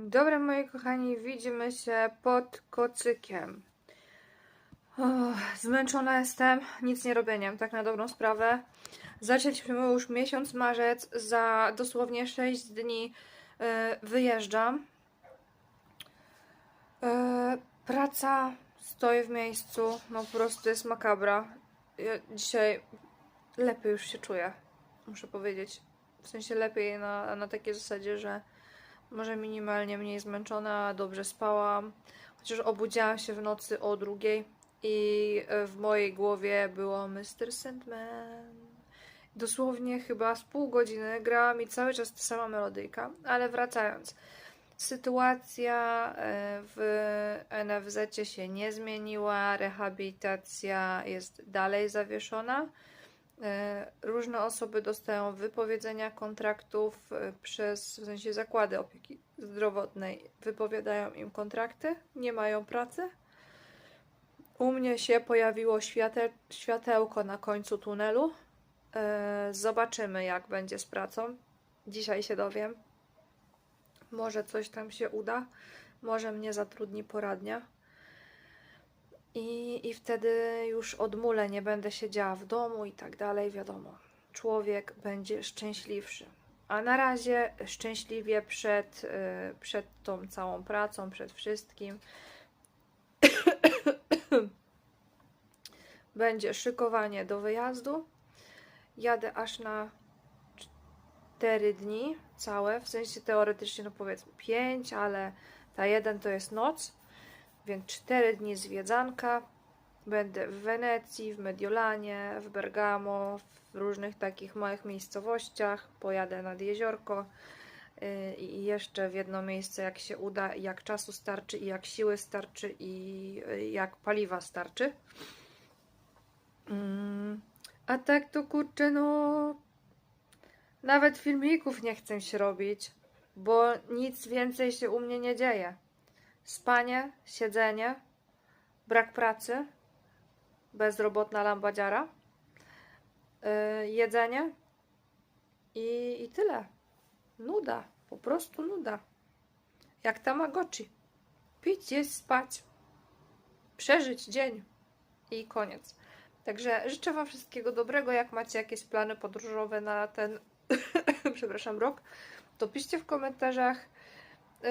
Dobra, moi kochani, widzimy się pod kocykiem. Zmęczona jestem, nic nie robieniem, tak na dobrą sprawę. Zaczęliśmy już miesiąc marzec, za dosłownie 6 dni e, wyjeżdżam. E, praca stoi w miejscu, no po prostu jest makabra. Ja dzisiaj lepiej już się czuję, muszę powiedzieć. W sensie lepiej na, na takiej zasadzie, że może minimalnie mniej zmęczona, dobrze spałam. Chociaż obudziłam się w nocy o drugiej i e, w mojej głowie było Mr. Sandman. Dosłownie chyba z pół godziny grała mi cały czas ta sama melodyjka, ale wracając. Sytuacja e, w NFZ się nie zmieniła, rehabilitacja jest dalej zawieszona. E, Różne osoby dostają wypowiedzenia kontraktów e, przez, w sensie zakłady opieki zdrowotnej, wypowiadają im kontrakty, nie mają pracy. U mnie się pojawiło świate, światełko na końcu tunelu. E, Zobaczymy, jak będzie z pracą. Dzisiaj się dowiem. Może coś tam się uda, może mnie zatrudni poradnia. I, I wtedy już odmulę, nie będę siedziała w domu i tak dalej, wiadomo. Człowiek będzie szczęśliwszy. A na razie szczęśliwie przed, y, przed tą całą pracą, przed wszystkim. będzie szykowanie do wyjazdu. Jadę aż na 4 dni całe, w sensie teoretycznie no powiedzmy 5, ale ta jeden to jest noc, więc 4 dni zwiedzanka. Będę w Wenecji, w Mediolanie, w Bergamo, w różnych takich małych miejscowościach. Pojadę nad jeziorko yy, i jeszcze w jedno miejsce, jak się uda, jak czasu starczy, i jak siły starczy, i yy, jak paliwa starczy. Mm, A tak to kurczę, no. Nawet filmików nie chcę się robić, bo nic więcej się u mnie nie dzieje. Spanie, siedzenie, brak pracy, bezrobotna lambadziara, yy, jedzenie i, i tyle. Nuda, po prostu nuda. Jak Tamagotchi. Pić, jeść, spać, przeżyć dzień i koniec. Także życzę Wam wszystkiego dobrego. Jak macie jakieś plany podróżowe na ten, przepraszam, rok, to piszcie w komentarzach. Yy,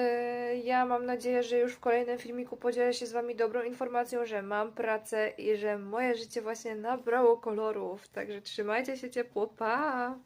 Ja mam nadzieję, że już w kolejnym filmiku podzielę się z Wami dobrą informacją, że mam pracę i że moje życie właśnie nabrało kolorów. Także trzymajcie się ciepło. Pa!